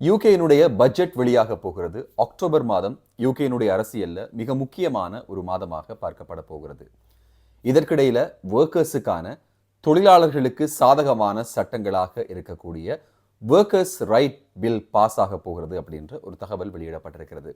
யூகேனுடைய budget வெளியாக போகிறது. October மாதம் யூகேனுடைய அரசியலில் மிக முக்கியமான ஒரு மாதமாக பார்க்கப்பட போகிறது. இதற்கிடையில ஒர்க்கர்ஸுக்கான தொழிலாளர்களுக்கு சாதகமான சட்டங்களாக இருக்கக்கூடிய ஒர்க்கர்ஸ் ரைட் பில் பாஸ் ஆக போகிறது அப்படின்ற ஒரு தகவல் வெளியிடப்பட்டிருக்கிறது.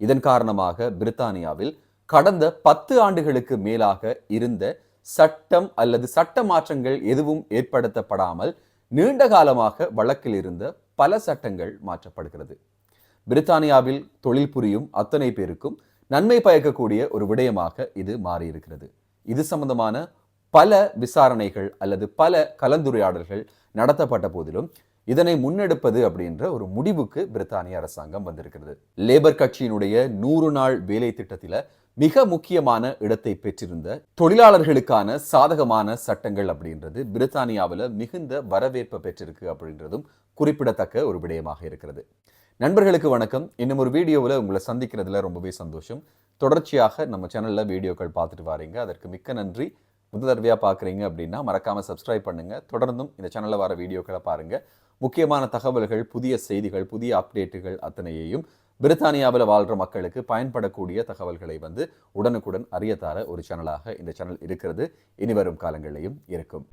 இதன் காரணமாக பிரித்தானியாவில் கடந்த பத்து ஆண்டுகளுக்கு மேலாக இருந்த சட்டம் அல்லது சட்ட மாற்றங்கள் எதுவும் ஏற்படுத்தப்படாமல் நீண்ட காலமாக வழக்கில் இருந்த பல சட்டங்கள் மாற்றப்படுகிறது. பிரித்தானியாவில் தொழில் புரியும் அத்தனை பேருக்கும் நன்மை பயக்கக்கூடிய ஒரு விடயமாக இது மாறியிருக்கிறது. இது சம்பந்தமான பல விசாரணைகள் அல்லது பல கலந்துரையாடல்கள் நடத்தப்பட்ட போதிலும் இதனை முன்னெடுப்பது அப்படின்ற ஒரு முடிவுக்கு பிரித்தானிய அரசாங்கம் வந்திருக்கிறது. லேபர் கட்சியினுடைய நூறு நாள் வேலை திட்டத்தில் மிக முக்கியமான இடத்தை பெற்றிருந்த தொழிலாளர்களுக்கான சாதகமான சட்டங்கள் அப்படின்றது பிரித்தானியாவில் மிகுந்த வரவேற்பை பெற்றிருக்கு அப்படின்றதும் குறிப்பிடத்தக்க ஒரு விடயமாக இருக்கிறது. நண்பர்களுக்கு வணக்கம். இன்னும் ஒரு வீடியோவில் உங்களை சந்திக்கிறதுல ரொம்பவே சந்தோஷம். தொடர்ச்சியாக நம்ம சேனலில் வீடியோக்கள் பார்த்துட்டு வரீங்க. அதற்கு மிக்க நன்றி. முதல் தடவையாக பார்க்குறீங்க அப்படின்னா மறக்காமல் சப்ஸ்கிரைப் பண்ணுங்க. தொடர்ந்தும் இந்த சேனலில் வர வீடியோக்களை பாருங்க. முக்கியமான தகவல்கள் புதிய செய்திகள் புதிய அப்டேட்டுகள் அத்தனையையும் பிரித்தானியாவில் வாழ்கிற மக்களுக்கு பயன்படக்கூடிய தகவல்களை வந்து உடனுக்குடன் அறியத்தார ஒரு சேனலாக இந்த சேனல் இருக்கிறது. இனி வரும் காலங்களிலையும் இருக்கும்.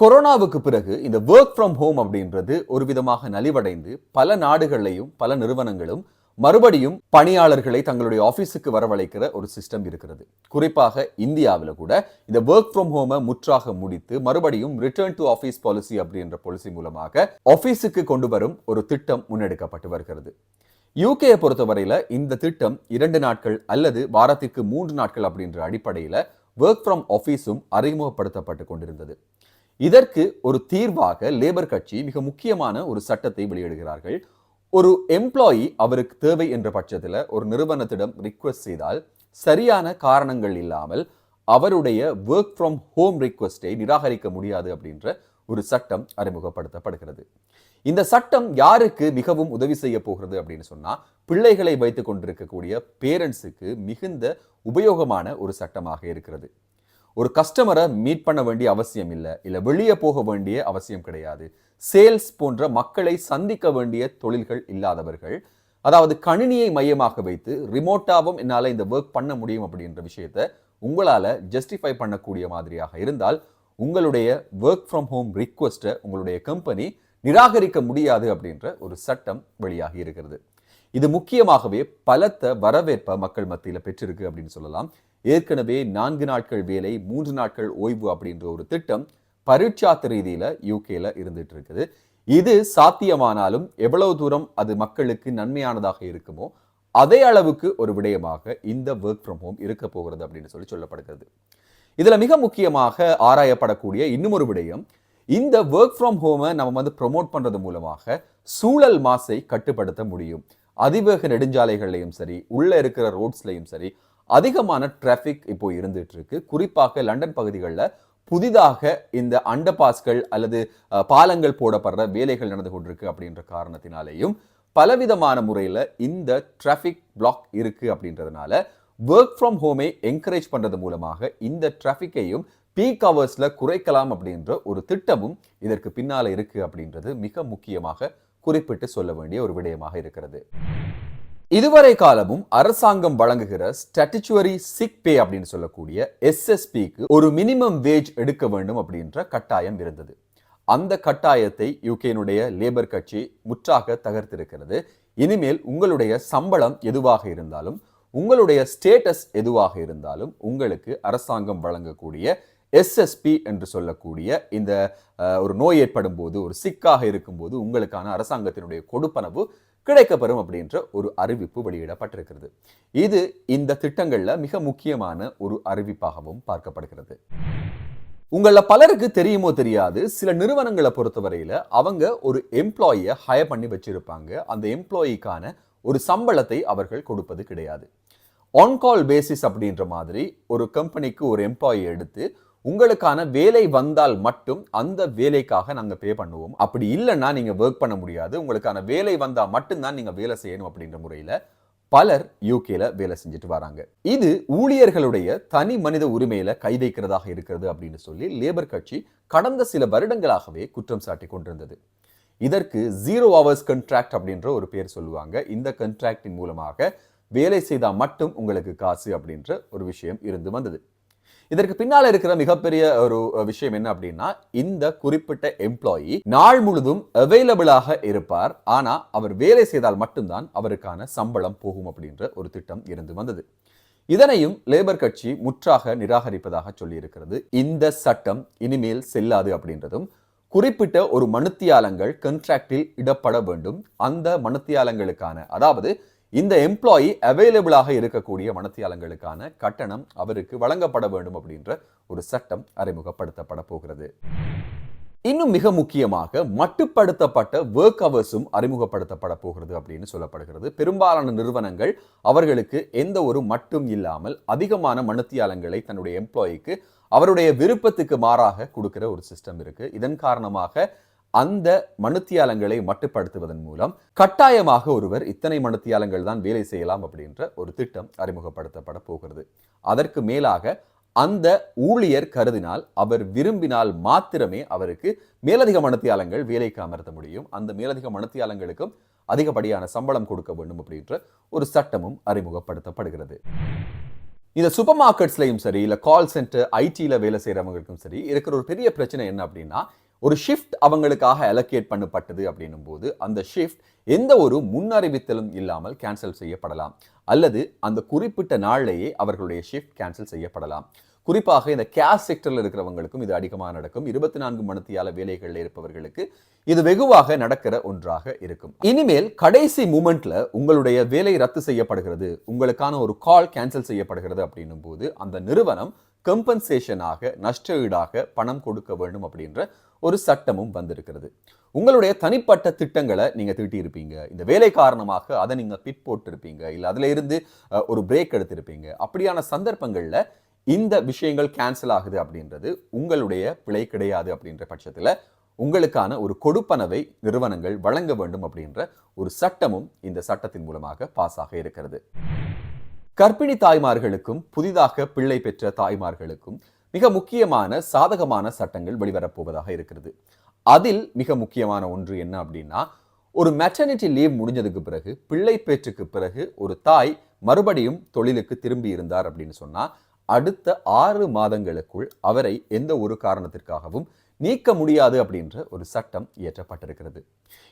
கொரோனாவுக்கு பிறகு இந்த ஒர்க் ஃப்ரம் ஹோம் அப்படின்றது ஒரு விதமாக நலிவடைந்து பல நாடுகளையும் பல நிறுவனங்களும் மறுபடியும் பணியாளர்களை தங்களுடைய ஆபீஸுக்கு வரவழைக்கிற ஒரு சிஸ்டம் இருக்கிறது. குறிப்பாக இந்தியாவில் கூட இந்த ஒர்க் ஃப்ரம் ஹோமை முற்றாக முடித்து மறுபடியும் ரிட்டர்ன் டு ஆஃபீஸ் பாலிசி அப்படின்ற பாலிசி மூலமாக ஆபீஸுக்கு கொண்டு வரும் ஒரு திட்டம் முன்னெடுக்கப்பட்டு வருகிறது. யூகேயை பொறுத்தவரையில இந்த திட்டம் இரண்டு நாட்கள் அல்லது வாரத்திற்கு மூன்று நாட்கள் அப்படின்ற அடிப்படையில் ஒர்க் ஃப்ரம் ஆஃபீஸும் அறிமுகப்படுத்தப்பட்டு கொண்டிருந்தது. இதற்கு ஒரு தீர்வாக லேபர் கட்சி மிக முக்கியமான ஒரு சட்டத்தை வெளியிடுகிறார்கள். ஒரு எம்ப்ளாயி அவருக்கு தேவை என்ற பட்சத்தில் ஒரு நிறுவனத்திடம் ரிக்வெஸ்ட் செய்தால் சரியான காரணங்கள் இல்லாமல் அவருடைய ஒர்க் ஃப்ரம் ஹோம் ரிக்வெஸ்டை நிராகரிக்க முடியாது அப்படின்ற ஒரு சட்டம் அறிமுகப்படுத்தப்படுகிறது. இந்த சட்டம் யாருக்கு மிகவும் உதவி செய்ய போகிறது அப்படின்னு சொன்னா பிள்ளைகளை வைத்துக் கொண்டிருக்கக்கூடிய பேரண்ட்ஸுக்கு மிகுந்த உபயோகமான ஒரு சட்டமாக இருக்கிறது. ஒரு கஸ்டமரை மீட் பண்ண வேண்டிய அவசியம் இல்லை இல்லை வெளியே போக வேண்டிய அவசியம் கிடையாது. சேல்ஸ் போன்ற மக்களை சந்திக்க வேண்டிய தொழில்கள் இல்லாதவர்கள் அதாவது கணினியை மையமாக வைத்து ரிமோட்டாகவும் என்னால் இந்த ஒர்க் பண்ண முடியும் அப்படின்ற விஷயத்த உங்களால் ஜஸ்டிஃபை பண்ணக்கூடிய மாதிரியாக இருந்தால் உங்களுடைய ஒர்க் ஃப்ரம் ஹோம் ரிக்வெஸ்ட்டை உங்களுடைய கம்பெனி நிராகரிக்க முடியாது அப்படின்ற ஒரு சட்டம் வெளியாகி இருக்கிறது. இது முக்கியமாகவே பலத்த வரவேற்பை மக்கள் மத்தியில் பெற்றிருக்கு அப்படின்னு சொல்லலாம். ஏற்கனவே நான்கு நாட்கள் வேலை மூன்று நாட்கள் ஓய்வு அப்படின்ற ஒரு திட்டம் பரீட்சாத்த ரீதியில யூகேல இருந்துட்டு இருக்குது. இது சாத்தியமானாலும் எவ்வளவு தூரம் அது மக்களுக்கு நன்மையானதாக இருக்குமோ அதே அளவுக்கு ஒரு விடயமாக இந்த ஒர்க் ஃப்ரம் ஹோம் இருக்க போகிறது அப்படின்னு சொல்லி சொல்லப்படுகிறது. இதுல மிக முக்கியமாக ஆராயப்படக்கூடிய இன்னும் ஒரு விடயம் இந்த ஒர்க் ஃப்ரம் ஹோமை நம்ம வந்து ப்ரொமோட் பண்ணுறது மூலமாக சூழல் மாசை கட்டுப்படுத்த முடியும். அதிவேக நெடுஞ்சாலைகள்லையும் சரி உள்ளே இருக்கிற ரோட்ஸ்லையும் சரி அதிகமான டிராஃபிக் இப்போ இருந்துட்டு இருக்கு குறிப்பாக லண்டன் பகுதிகளில் புதிதாக இந்த அண்டர்பாஸ்கள் அல்லது பாலங்கள் போடப்படுற வேலைகள் நடந்து கொண்டிருக்கு அப்படின்ற காரணத்தினாலேயும் பலவிதமான முறையில் இந்த டிராஃபிக் பிளாக் இருக்குது அப்படின்றதுனால ஒர்க் ஃப்ரம் ஹோமை என்கரேஜ் பண்ணுறது மூலமாக இந்த டிராஃபிக்கையும் பீக் அவர்ஸில் குறைக்கலாம் அப்படின்ற ஒரு திட்டமும் இதற்கு பின்னால் இருக்கு அப்படின்றது மிக முக்கியமாக குறிப்பிட்டு சொல்ல வேண்டிய ஒரு விடயமாக இருக்கிறது. இதுவரை காலமும் அரசாங்கம் வழங்குகிற ஸ்டாட்டிச்சுவரி சிக் பே அப்படின்னு சொல்லக்கூடிய எஸ்எஸ்பிக்கு ஒரு மினிமம் வேஜ் எடுக்க வேண்டும் அப்படின்ற கட்டாயம் இருந்தது. அந்த கட்டாயத்தை யூகேனுடைய லேபர் கட்சி முற்றாக தகர்த்திருக்கிறது. இனிமேல் உங்களுடைய சம்பளம் எதுவாக இருந்தாலும் உங்களுடைய ஸ்டேட்டஸ் எதுவாக இருந்தாலும் உங்களுக்கு அரசாங்கம் வழங்கக்கூடிய எஸ்எஸ்பி என்று சொல்லக்கூடிய இந்த ஒரு நோய் ஏற்படும் போது ஒரு சிக்காக இருக்கும்போது உங்களுக்கான அரசாங்கத்தினுடைய கொடுப்பனவு கிடைக்கப்பெறும் அப்படின்ற ஒரு அறிவிப்பு வெளியிடப்பட்டிருக்கிறது. இது இந்த திட்டங்கள்ல மிக முக்கியமான ஒரு அறிவிப்பாகவும் பார்க்கப்படுகிறது. உங்கள பலருக்கு தெரியுமோ தெரியாது சில நிறுவனங்களை பொறுத்தவரையில அவங்க ஒரு எம்ப்ளாயியை ஹயர் பண்ணி வச்சிருப்பாங்க. அந்த எம்ப்ளாயிக்கான ஒரு சம்பளத்தை அவர்கள் கொடுப்பது கிடையாது. ஆன்கால் பேசிஸ் அப்படின்ற மாதிரி ஒரு கம்பெனிக்கு ஒரு எம்ப்ளாயி எடுத்து உங்களுக்கான வேலை வந்தால் மட்டும் அந்த வேலைக்காக நாங்கள் பே பண்ணுவோம். அப்படி இல்லைன்னா நீங்கள் ஒர்க் பண்ண முடியாது. உங்களுக்கான வேலை வந்தால் மட்டும்தான் நீங்கள் வேலை செய்யணும் அப்படின்ற முறையில் பலர் யூகேல வேலை செஞ்சுட்டு வராங்க. இது ஊழியர்களுடைய தனி மனித உரிமையில கை வைக்கிறதாக இருக்கிறது அப்படின்னு சொல்லி லேபர் கட்சி கடந்த சில வருடங்களாகவே குற்றம் சாட்டி கொண்டிருந்தது. இதற்கு ஜீரோ ஹவர்ஸ் கண்ட்ராக்ட் அப்படின்ற ஒரு பேர் சொல்லுவாங்க. இந்த கண்ட்ராக்டின் மூலமாக வேலை செய்தால் மட்டும் உங்களுக்கு காசு அப்படின்ற ஒரு விஷயம் இருந்து வந்தது. இதற்கு பின்னால இருக்கிற மிகப்பெரிய ஒரு விஷயம் என்ன அப்படின்னா இந்த குறிப்பிட்ட எம்ப்ளாயி நாள் முழுதும் அவைலபிளாக இருப்பார். ஆனா அவர் வேலை செய்தால் மட்டும்தான் அவருக்கான சம்பளம் போகும் அப்படின்ற ஒரு திட்டம் இருந்து வந்தது. இதனையும் லேபர் கட்சி முற்றாக நிராகரிப்பதாக சொல்லியிருக்கிறது. இந்த சட்டம் இனிமேல் செல்லாது அப்படின்றதும் குறிப்பிட்ட ஒரு மனுத்தியாலங்கள் கண்ட்ராக்டில் இடப்பட வேண்டும். அந்த மனுத்தியாலங்களுக்கான அதாவது இந்த எம்ப்ளாயி அவைலபிளாக இருக்கக்கூடிய மனத்தியாளங்களுக்கான கட்டணம் அவருக்கு வழங்கப்பட வேண்டும் அப்படின்ற ஒரு சட்டம் அறிமுகப்படுத்தப்பட போகிறது. இன்னும் மிக முக்கியமாக மட்டுப்படுத்தப்பட்ட ஒர்க் அவர்ஸும் அறிமுகப்படுத்தப்பட போகிறது அப்படின்னு சொல்லப்படுகிறது. பெரும்பாலான நிறுவனங்கள் அவர்களுக்கு எந்த ஒரு மட்டும் இல்லாமல் அதிகமான மனுத்தியாளங்களை தன்னுடைய எம்ப்ளாயிக்கு அவருடைய விருப்பத்துக்கு மாறாக கொடுக்கிற ஒரு சிஸ்டம் இருக்கு. இதன் காரணமாக அந்த மனுத்தியாலங்களை மட்டுப்படுத்துவதன் மூலம் கட்டாயமாக ஒருவர் இத்தனை மனுத்தியாலங்கள் தான் வேலை செய்யலாம் அப்படின்ற ஒரு திட்டம் அறிமுகப்படுத்தப்பட போகிறது. அதற்கு மேலாக அந்த ஊழியர் கருதினால் அவர் விரும்பினால் மாத்திரமே அவருக்கு மேலதிக மனத்தியாலங்கள் வேலைக்கு அமர்த்த முடியும். அந்த மேலதிக மனத்தியாலங்களுக்கும் அதிகப்படியான சம்பளம் கொடுக்க வேண்டும் அப்படின்ற ஒரு சட்டமும் அறிமுகப்படுத்தப்படுகிறது. இந்த சூப்பர் மார்க்கெட்ஸ்லையும் சரி இல்லை கால் சென்டர் ஐடியில் வேலை செய்கிறவங்களுக்கும் சரி இருக்கிற ஒரு பெரிய பிரச்சனை என்ன அப்படின்னா ஒரு ஷிஃப்ட் அவங்களுக்காக அலோகேட் பண்ணப்பட்டது அப்படின்னும் போது அந்த ஷிஃப்ட் எந்த ஒரு முன்னறிவித்தலும் இல்லாமல் கேன்சல் செய்யப்படலாம். அல்லது அந்த குறிப்பிட்ட நாளிலேயே அவர்களுடைய ஷிஃப்ட் கேன்சல் செய்யப்படலாம். குறிப்பாக இந்த கேஸ் செக்டரில் இருக்கிறவங்களுக்கும் இது அதிகமாக நடக்கும். இருபத்தி நான்கு மணித்தியால வேலைகளில் இருப்பவர்களுக்கு இது வெகுவாக நடக்கிற ஒன்றாக இருக்கும். இனிமேல் கடைசி மூமெண்ட்ல உங்களுடைய வேலை ரத்து செய்யப்படுகிறது. உங்களுக்கான ஒரு கால் கேன்சல் செய்யப்படுகிறது அப்படின்னும் போது அந்த நிறுவனம் கம்பன்சேஷனாக நஷ்ட ஈடாக பணம் கொடுக்க வேண்டும் அப்படின்ற ஒரு சட்டமும் வந்திருக்கிறது. உங்களுடைய தனிப்பட்ட திட்டங்களை நீங்கள் திட்டியிருப்பீங்க. இந்த வேலை காரணமாக அதை நீங்கள் பிட் போட்டிருப்பீங்க. இல்லை அதுல இருந்து ஒரு பிரேக் எடுத்திருப்பீங்க. அப்படியான சந்தர்ப்பங்களில் இந்த விஷயங்கள் கேன்சல் ஆகுது அப்படின்றது உங்களுடைய பிழை கிடையாது அப்படின்ற பட்சத்தில் உங்களுக்கான ஒரு கொடுப்பனவை நிறுவனங்கள் வழங்க வேண்டும் அப்படின்ற ஒரு சட்டமும் இந்த சட்டத்தின் மூலமாக பாஸ் ஆக இருக்கிறது. கர்ப்பிணி தாய்மார்களுக்கும் புதிதாக பிள்ளை பெற்ற தாய்மார்களுக்கும் மிக முக்கியமான சாதகமான சட்டங்கள் வெளிவரப்போவதாக இருக்கிறது. அதில் மிக முக்கியமான ஒன்று என்ன அப்படின்னா ஒரு மெட்டர்னிட்டி லீவ் முடிஞ்சதுக்கு பிறகு பிள்ளை பேற்றுக்கு பிறகு ஒரு தாய் மறுபடியும் தொழிலுக்கு திரும்பி இருந்தார் அப்படின்னு சொன்னால் அடுத்த ஆறு மாதங்களுக்குள் அவரை எந்த ஒரு காரணத்திற்காகவும் நீக்க முடியாது அப்படின்ற ஒரு சட்டம் இயற்றப்பட்டிருக்கிறது.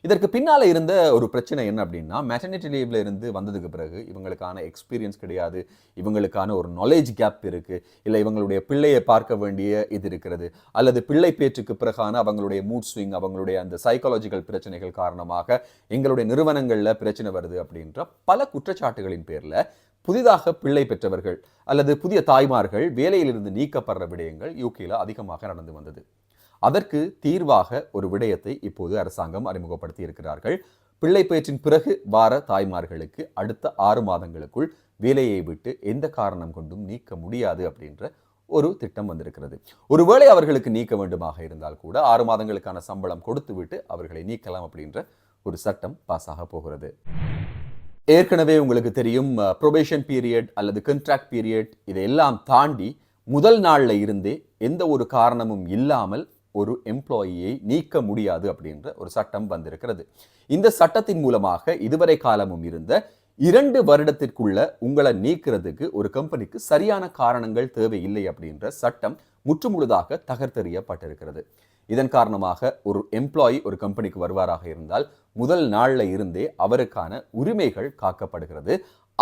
இதற்கு பின்னால் இருந்த ஒரு பிரச்சனை என்ன அப்படின்னா மெட்டர்னிட்டி லீவில் இருந்து வந்ததுக்கு பிறகு இவங்களுக்கான எக்ஸ்பீரியன்ஸ் கிடையாது இவங்களுக்கான ஒரு நாலேஜ் கேப் இருக்குது இல்லை இவங்களுடைய பிள்ளையை பார்க்க வேண்டிய இது இருக்கிறது அல்லது பிள்ளை பேச்சுக்கு பிறகான அவங்களுடைய மூட் ஸ்விங் அவங்களுடைய அந்த சைக்காலஜிக்கல் பிரச்சனைகள் காரணமாக எங்களுடைய நிறுவனங்களில் பிரச்சனை வருது அப்படின்ற பல குற்றச்சாட்டுகளின் பேரில் புதிதாக பிள்ளை பெற்றவர்கள் அல்லது புதிய தாய்மார்கள் வேலையிலிருந்து நீக்கப்படுற விடயங்கள் யூகேல அதிகமாக நடந்து வந்தது. அதற்கு தீர்வாக ஒரு விடயத்தை இப்போது அரசாங்கம் அறிமுகப்படுத்தி இருக்கிறார்கள். பிள்ளை பேச்சின் பிறகு வார தாய்மார்களுக்கு அடுத்த ஆறு மாதங்களுக்குள் வேலையை விட்டு எந்த காரணம் கொண்டும் நீக்க முடியாது அப்படின்ற ஒரு திட்டம் வந்திருக்கிறது. ஒருவேளை அவர்களுக்கு நீக்க வேண்டுமாக இருந்தால் கூட ஆறு மாதங்களுக்கான சம்பளம் கொடுத்து விட்டு அவர்களை நீக்கலாம் அப்படின்ற ஒரு சட்டம் பாஸ் ஆக போகிறது. ஏற்கனவே உங்களுக்கு தெரியும் ப்ரொபேஷன் பீரியட் அல்லது கண்ட்ராக்ட் பீரியட் இதையெல்லாம் தாண்டி முதல் நாளில் இருந்தே எந்த ஒரு காரணமும் இல்லாமல் ஒரு எம்ப்ளாயியை நீக்க முடியாது அப்படின்ற ஒரு சட்டம் வந்திருக்கிறது. இந்த சட்டத்தின் மூலமாக இதுவரை காலமும் இருந்த இரண்டு வருடத்திற்குள்ள உங்களை நீக்கிறதுக்கு ஒரு கம்பெனிக்கு சரியான காரணங்கள் தேவையில்லை அப்படின்ற சட்டம் முற்றுமுழுதாக தகர்த்தெறியப்பட்டிருக்கிறது. இதன் காரணமாக ஒரு எம்ப்ளாயி ஒரு கம்பெனிக்கு வருவாராக இருந்தால் முதல் நாளில் இருந்தே அவருக்கான உரிமைகள் காக்கப்படுகிறது.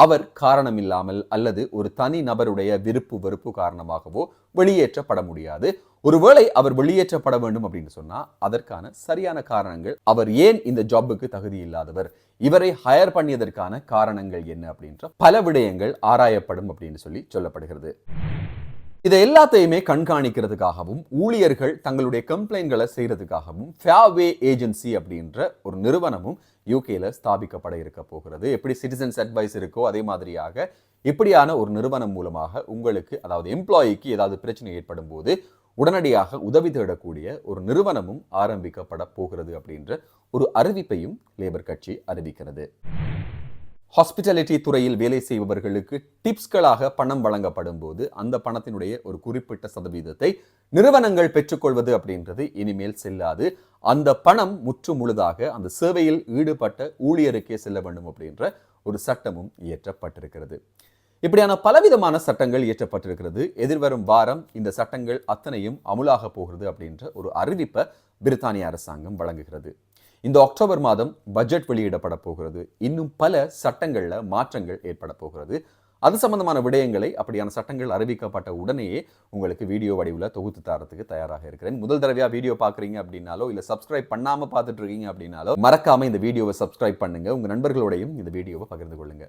அவர் காரணமில்லாமல் அல்லது ஒரு தனி நபருடைய விருப்பு வெறுப்பு காரணமாகவோ வெளியேற்றப்பட முடியாது. ஒருவேளை அவர் வெளியேற்றப்பட வேண்டும் அப்படின்னு சொன்னா அதற்கான சரியான காரணங்கள் அவர் ஏன் இந்த ஜாப்புக்கு தகுதி இல்லாதவர் இவரை ஹயர் பண்ணியதற்கான காரணங்கள் என்ன அப்படின்ற பல விடயங்கள் ஆராயப்படும் அப்படின்னு சொல்லி சொல்லப்படுகிறது. இதை எல்லாத்தையுமே கண்காணிக்கிறதுக்காகவும் ஊழியர்கள் தங்களுடைய கம்ப்ளைண்ட்களை செய்யறதுக்காகவும் ஃபேவே ஏஜென்சி அப்படின்ற ஒரு நிறுவனமும் யூகேல ஸ்தாபிக்கப்பட இருக்க போகிறது. எப்படி சிட்டிசன்ஸ் அட்வைஸ் இருக்கோ அதே மாதிரியாக இப்படியான ஒரு நிறுவனம் மூலமாக உங்களுக்கு அதாவது எம்ப்ளாயிக்கு ஏதாவது பிரச்சனை ஏற்படும் போது உடனடியாக உதவி தேடக்கூடிய ஒரு நிறுவனமும் ஆரம்பிக்கப்பட போகிறது அப்படின்ற ஒரு அறிவிப்பையும் லேபர் கட்சி அறிவிக்கிறது. ஹாஸ்பிட்டாலிட்டி துறையில் வேலை செய்பவர்களுக்கு டிப்ஸ்களாக பணம் வழங்கப்படும் போது அந்த பணத்தினுடைய ஒரு குறிப்பிட்ட சதவீதத்தை நிறுவனங்கள் பெற்றுக்கொள்வது அப்படின்றது இனிமேல் செல்லாது. அந்த பணம் முற்று முழுதாக அந்த சேவையில் ஈடுபட்ட ஊழியருக்கே செல்ல வேண்டும் அப்படின்ற ஒரு சட்டமும் இயற்றப்பட்டிருக்கிறது. இப்படியான பலவிதமான சட்டங்கள் இயற்றப்பட்டிருக்கிறது. எதிர்வரும் வாரம் இந்த சட்டங்கள் அத்தனையும் அமுலாக போகிறது அப்படின்ற ஒரு அறிவிப்பை பிரித்தானிய அரசாங்கம் வழங்குகிறது. இந்த அக்டோபர் மாதம் பட்ஜெட் வெளியிடப்பட போகிறது. இன்னும் பல சட்டங்களில் மாற்றங்கள் ஏற்பட போகிறது. அது சம்பந்தமான விடயங்களை அப்படியான சட்டங்கள் அறிவிக்கப்பட்ட உடனேயே உங்களுக்கு வீடியோ வடிவில் தொகுத்து தரத்துக்கு தயாராக இருக்கிறேன். முதல் தடவையாக வீடியோ பார்க்குறீங்க அப்படின்னாலோ இல்லை சப்ஸ்கிரைப் பண்ணாமல் பார்த்துட்டு இருக்கீங்க அப்படின்னாலோ மறக்காமல் இந்த வீடியோவை சப்ஸ்கிரைப் பண்ணுங்க. உங்கள் நண்பர்களோடையும் இந்த வீடியோவை பகிர்ந்து கொள்ளுங்க.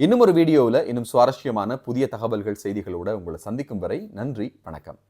இன்னும் ஒரு வீடியோவில் இன்னும் சுவாரஸ்யமான புதிய தகவல்கள் செய்திகளோட உங்களை சந்திக்கும் வரை நன்றி வணக்கம்.